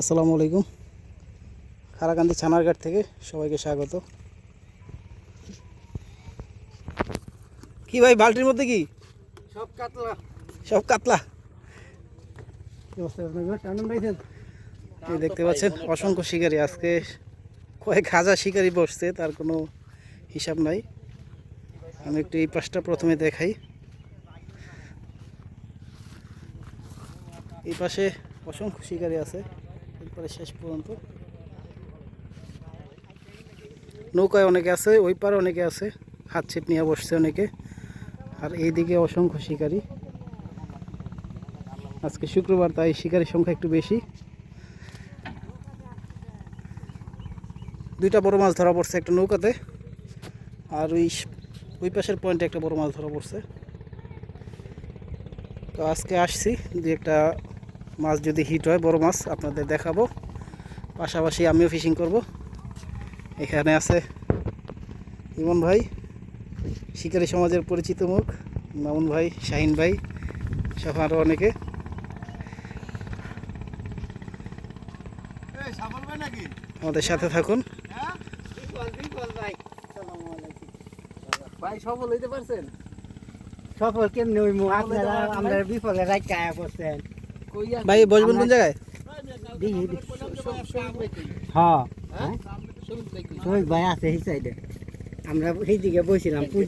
আসসালামু আলাইকুম। খারাকান্দি ছানারঘাট থেকে সবাইকে স্বাগত। কি ভাই বালতির মধ্যে কি? সব কাতলা। সব কাতলা? দেখতে পাচ্ছেন অসংখ্য শিকারী আজকে। কয়েক হাজার শিকারী বসছে তার কোনো হিসাব নাই। আমি একটু এই পাশটা প্রথমে দেখাই। এই পাশে অসংখ্য শিকারী আছে। শেষ পর্যন্ত। নৌকায় অনেকে আছে, ওই পারে অনেকে আছে হাত ছিপ নিয়ে বসছে অনেকে। আর এইদিকে অসংখ্য শিকারী। আজকে শুক্রবার, তাই শিকারীর সংখ্যা একটু বেশি। দুইটা বড় মাছ ধরা পড়ছে একটা নৌকাতে, আর ওই ওই পাশের পয়েন্টে একটা বড় মাছ ধরা পড়ছে। তো আজকে আসছি, যে একটা মাছ যদি হিট হয় বড় মাছ আপনাদের দেখাবো। পাশাপাশি আমিও ফিশিং করব। এখানে আছে ইমন ভাই শিকারী সমাজের পরিচিত মুখ মামুন ভাই শাহিন ভাই সহ আরও অনেকে। আমাদের সাথে থাকুন। হ্যাঁ? ভাই। সফল হইতে পারছেন? সফল কেমনি আপনারা আমরা বিফলে রাখতে আয়া করছেন। ভাই বসবেন কোন জায়গায় হ্যাঁ হ্যাঁ ভাই আছে এই সাইডে আমরা সেই দিকে বসছিলাম পুঁজি